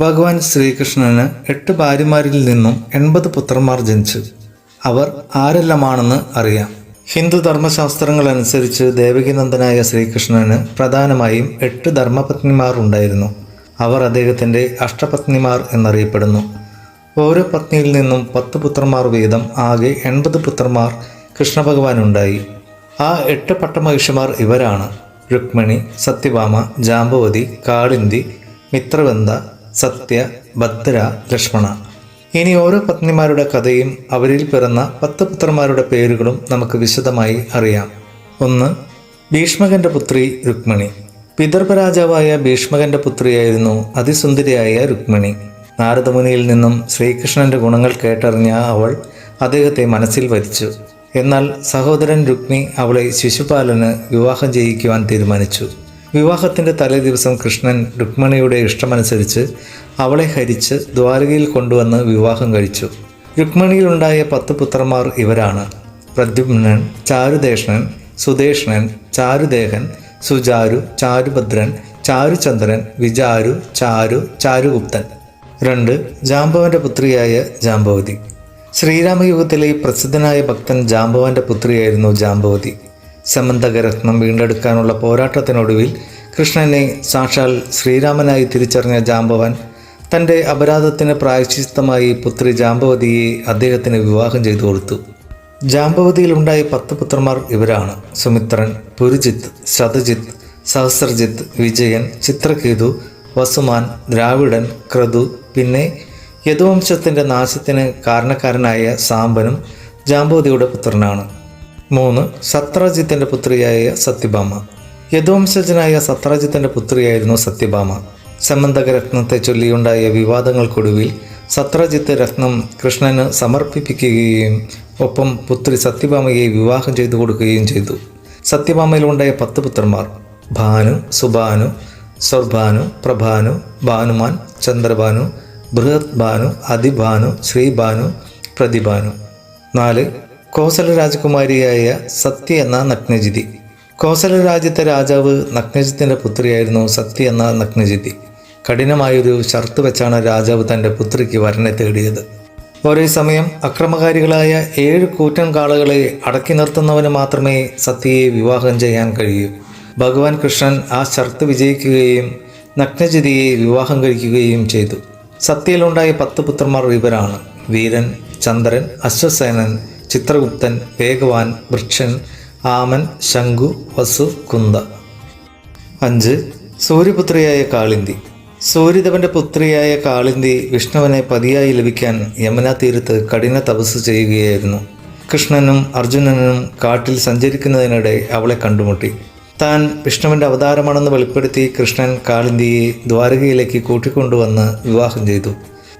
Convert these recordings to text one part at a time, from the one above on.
ഭഗവാൻ ശ്രീകൃഷ്ണന് എട്ട് ഭാര്യമാരിൽ നിന്നും എൺപത് പുത്രന്മാർ ജനിച്ചു. അവർ ആരെല്ലാമാണെന്ന് അറിയാം. ഹിന്ദു ധർമ്മശാസ്ത്രങ്ങൾ അനുസരിച്ച് ദേവകിനന്ദനായ ശ്രീകൃഷ്ണന് പ്രധാനമായും എട്ട് ധർമ്മപത്നിമാർ ഉണ്ടായിരുന്നു. അവർ അദ്ദേഹത്തിന്റെ അഷ്ടപത്നിമാർ എന്നറിയപ്പെടുന്നു. ഓരോ പത്നിയിൽ നിന്നും പത്ത് പുത്രന്മാർ വീതം ആകെ എൺപത് പുത്രന്മാർ കൃഷ്ണഭഗവാനുണ്ടായി. ആ എട്ട് പട്ടമഹിഷിമാർ ഇവരാണ്. രുക്മിണി സത്യഭാമ ജാമ്പവതി കാളിന്തി മിത്രവന്ത സത്യ ഭദ്ര ലക്ഷ്മണ. ഇനി ഓരോ പത്നിമാരുടെ കഥയും അവരിൽ പിറന്ന പത്ത് പുത്രന്മാരുടെ പേരുകളും നമുക്ക് വിശദമായി അറിയാം. ഒന്ന് ഭീഷ്മകന്റെ പുത്രി രുക്മിണി. പിതർഭരാജാവായ ഭീഷ്മകന്റെ പുത്രിയായിരുന്നു അതിസുന്ദരിയായ രുക്മിണി. നാരദമുനിയിൽ നിന്നും ശ്രീകൃഷ്ണന്റെ ഗുണങ്ങൾ കേട്ടറിഞ്ഞ അവൾ അദ്ദേഹത്തെ മനസ്സിൽ വരിച്ചു. എന്നാൽ സഹോദരൻ രുക്മി അവളെ ശിശുപാലന് വിവാഹം ചെയ്യിക്കുവാൻ തീരുമാനിച്ചു. വിവാഹത്തിന്റെ തലേ ദിവസം കൃഷ്ണൻ രുക്മിണിയുടെ ഇഷ്ടമനുസരിച്ച് അവളെ ഹരിച്ച് ദ്വാരകയിൽ കൊണ്ടുവന്ന് വിവാഹം കഴിച്ചു. രുക്മിണിയിലുണ്ടായ പത്ത് പുത്രന്മാർ ഇവരാണ്. പ്രദ്യുമ്നൻ ചാരുദേഷ്ണൻ സുദേഷ്ണൻ ചാരുദേഹൻ സുചാരു ചാരുഭദ്രൻ ചാരുചന്ദ്രൻ വിചാരു ചാരു ചാരുഗുപ്തൻ. രണ്ട് ജാംബവന്റെ പുത്രിയായ ജാംബവതി ശ്രീരാമയുഗത്തിലെ പ്രസിദ്ധനായ ഭക്തൻ ജാംബവന്റെ പുത്രിയായിരുന്നു ജാമ്പവതി. സമന്തകരത്നം വീണ്ടെടുക്കാനുള്ള പോരാട്ടത്തിനൊടുവിൽ കൃഷ്ണനെ സാക്ഷാൽ ശ്രീരാമനായി തിരിച്ചറിഞ്ഞ ജാമ്പവാൻ തന്റെ അപരാധത്തിന് പ്രായശ്ചിത്തമായി പുത്രി ജാമ്പവതിയെ അദ്ദേഹത്തിന് വിവാഹം ചെയ്തു കൊടുത്തു. ജാമ്പവതിയിലുണ്ടായ പത്ത് പുത്രന്മാർ ഇവരാണ്. സുമിത്രൻ പുരുജിത്ത് ശതജിത്ത് സഹസ്രജിത്ത് വിജയൻ ചിത്രകേതു വസുമാൻ ദ്രാവിഡൻ ക്രതു പിന്നെ യദുവംശത്തിന്റെ നാശത്തിന് കാരണക്കാരനായ സാമ്പനും ജാമ്പവതിയുടെ പുത്രനാണ്. മൂന്ന് സത്രജിത്തിന്റെ പുത്രിയായ സത്യഭാമ. യദുവംശജനായ സത്രജിത്തിന്റെ പുത്രിയായിരുന്നു സത്യഭാമ. സമന്തകരത്നത്തെ ചൊല്ലിയുണ്ടായ വിവാദങ്ങൾക്കൊടുവിൽ സത്രജിത്ത് രത്നം കൃഷ്ണന് സമർപ്പിപ്പിക്കുകയും ഒപ്പം പുത്രി സത്യഭാമയെ വിവാഹം ചെയ്തു കൊടുക്കുകയും ചെയ്തു. സത്യഭാമയിലുണ്ടായ പത്ത് പുത്രന്മാർ ഭാനു സുബാനു സ്വർഭാനു പ്രഭാനു ഭാനുമാൻ ചന്ദ്രഭാനു ബൃഹത് ഭാനു അതിഭാനു ശ്രീഭാനു പ്രതിഭാനു. നാല് കോസല രാജകുമാരിയായ സത്യ എന്ന നഗ്നജിതി. കോസല രാജ്യത്തെ രാജാവ് നഗ്നജിത്തിന്റെ പുത്രിയായിരുന്നു സത്യ എന്ന നഗ്നജിതി. കഠിനമായൊരു ഷർത്ത് വെച്ചാണ് രാജാവ് തന്റെ പുത്രിക്ക് വരനെ തേടിയത്. ഒരേ സമയം അക്രമകാരികളായ ഏഴ് കൂറ്റൻ കാളകളെ അടക്കി നിർത്തുന്നവന് മാത്രമേ സത്യയെ വിവാഹം ചെയ്യാൻ കഴിയൂ. ഭഗവാൻ കൃഷ്ണൻ ആ ഷർത്ത് വിജയിക്കുകയും നഗ്നജിതിയെ വിവാഹം കഴിക്കുകയും ചെയ്തു. സത്യയിലുണ്ടായ പത്ത് പുത്രന്മാർ ഇവരാണ്. വീരൻ ചന്ദ്രൻ അശ്വസേനൻ ചിത്രഗുപ്തൻ വേഗവാൻ വൃക്ഷൻ ആമൻ ശംഖു വസു കുന്ത. അഞ്ച്. സൂര്യപുത്രിയായ കാളിന്തി. സൂര്യദേവന്റെ പുത്രിയായ കാളിന്തി വിഷ്ണുവിനെ പതിയായി ലഭിക്കാൻ യമുനാ തീരത്ത് കഠിന തപസ് ചെയ്യുകയായിരുന്നു. കൃഷ്ണനും അർജുനനും കാട്ടിൽ സഞ്ചരിക്കുന്നതിനിടെ അവളെ കണ്ടുമുട്ടി. താൻ വിഷ്ണുവിന്റെ അവതാരമാണെന്ന് വെളിപ്പെടുത്തി കൃഷ്ണൻ കാളിന്തിയെ ദ്വാരകയിലേക്ക് കൂട്ടിക്കൊണ്ടുവന്ന് വിവാഹം ചെയ്തു.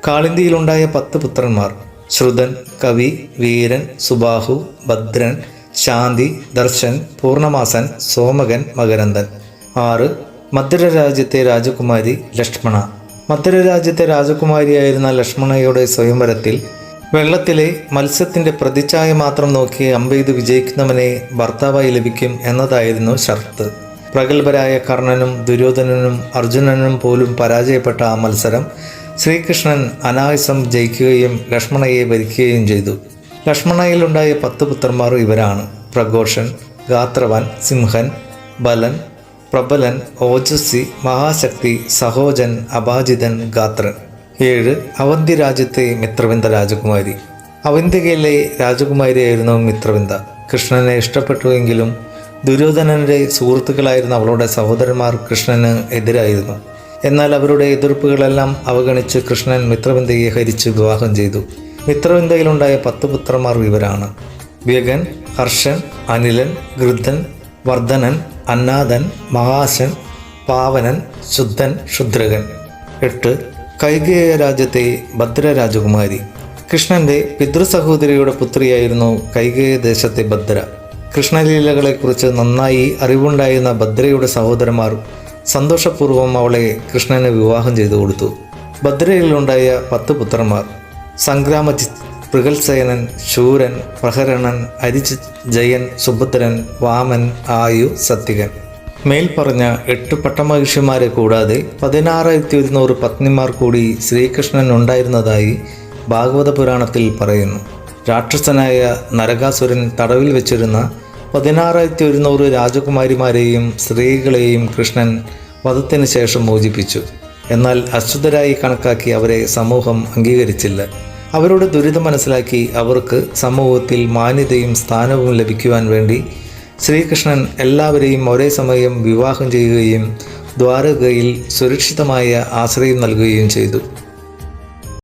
കാളിന്തിയിലുണ്ടായ പത്ത് പുത്രന്മാർ. ശ്രുതൻ കവി വീരൻ സുബാഹു ഭദ്രൻ ശാന്തി ദർശൻ പൂർണമാസൻ സോമകൻ മകരന്ദൻ ആറ് മധുര രാജ്യത്തെ രാജകുമാരി ലക്ഷ്മണ. മധുര രാജ്യത്തെ രാജകുമാരിയായിരുന്ന ലക്ഷ്മണയുടെ സ്വയംവരത്തിൽ വെള്ളത്തിലെ മത്സ്യത്തിന്റെ പ്രതിച്ഛായ മാത്രം നോക്കി അമ്പെയ്ത് വിജയിക്കുന്നവനെ ഭർത്താവായി ലഭിക്കും എന്നതായിരുന്നു ഷർത്ത്. പ്രഗത്ഭരായ കർണനും ദുര്യോധനനും അർജുനനും പോലും പരാജയപ്പെട്ട ആ മത്സരം ശ്രീകൃഷ്ണൻ അനായസം ജയിക്കുകയും ലക്ഷ്മണയെ ഭരിക്കുകയും ചെയ്തു. ലക്ഷ്മണയിലുണ്ടായ പത്ത് പുത്രന്മാർ ഇവരാണ്. പ്രഘോഷൻ ഗാത്രവൻ സിംഹൻ ബലൻ പ്രബലൻ ഓജസ്വി മഹാശക്തി സഹോജൻ അപാജിതൻ ഗാത്രൻ. ഏഴ് അവന്തി രാജ്യത്തെ മിത്രവിന്ദ രാജകുമാരി. അവന്തികയിലെ രാജകുമാരിയായിരുന്നു മിത്രവിന്ദ കൃഷ്ണനെ ഇഷ്ടപ്പെട്ടുവെങ്കിലും ദുര്യോധനന്റെ സുഹൃത്തുക്കളായിരുന്ന അവളുടെ സഹോദരന്മാർ കൃഷ്ണന് എതിരായിരുന്നു. എന്നാൽ അവരുടെ എതിർപ്പുകളെല്ലാം അവഗണിച്ച് കൃഷ്ണൻ മിത്രവിന്ദയെ ഹരിച്ച് വിവാഹം ചെയ്തു. മിത്രവിന്ദയിലുണ്ടായ പത്ത് പുത്രന്മാർ ഇവരാണ്. വ്യഗൻ ഹർഷൻ അനിലൻ ഗൃദ്ധൻ വർദ്ധനൻ അന്നാഥൻ മഹാശൻ പാവനൻ ശുദ്ധൻ ശുദ്രകൻ എട്ട്. കൈകേയ രാജ്യത്തെ ഭദ്ര രാജകുമാരി. കൃഷ്ണന്റെ പിതൃസഹോദരിയുടെ പുത്രിയായിരുന്നു കൈകേയ ദേശത്തെ ഭദ്ര. കൃഷ്ണലീലകളെക്കുറിച്ച് നന്നായി അറിവുണ്ടായിരുന്ന ഭദ്രയുടെ സഹോദരന്മാർ സന്തോഷപൂർവം അവളെ കൃഷ്ണന് വിവാഹം ചെയ്തു കൊടുത്തു. ഭദ്രയിലുണ്ടായ പത്ത് പുത്രന്മാർ സംഗ്രാമ പൃഗൽസേനൻ ശൂരൻ പ്രഹരണൻ അരിജിത് ജയൻ സുഭദ്രൻ വാമൻ ആയു സത്യകൻ മേൽപ്പറഞ്ഞ എട്ട് പട്ടമഹിഷിമാരെ കൂടാതെ പതിനാറായിരത്തി ഒരുന്നൂറ് പത്നിമാർ കൂടി ശ്രീകൃഷ്ണൻ ഉണ്ടായിരുന്നതായി ഭാഗവത പുരാണത്തിൽ പറയുന്നു. രാക്ഷസനായ നരകാസുരൻ തടവിൽ വെച്ചിരുന്ന പതിനാറായിരത്തി ഒരുന്നൂറ് രാജകുമാരിമാരെയും സ്ത്രീകളെയും കൃഷ്ണൻ വധത്തിന് ശേഷം മോചിപ്പിച്ചു. എന്നാൽ അശ്വതരായി കണക്കാക്കി അവരെ സമൂഹം അംഗീകരിച്ചില്ല. അവരുടെ ദുരിതം മനസ്സിലാക്കി അവർക്ക് സമൂഹത്തിൽ മാന്യതയും സ്ഥാനവും ലഭിക്കുവാൻ വേണ്ടി ശ്രീകൃഷ്ണൻ എല്ലാവരെയും ഒരേ സമയം വിവാഹം ചെയ്യുകയും ദ്വാരകയിൽ സുരക്ഷിതമായ ആശ്രയം നൽകുകയും ചെയ്തു.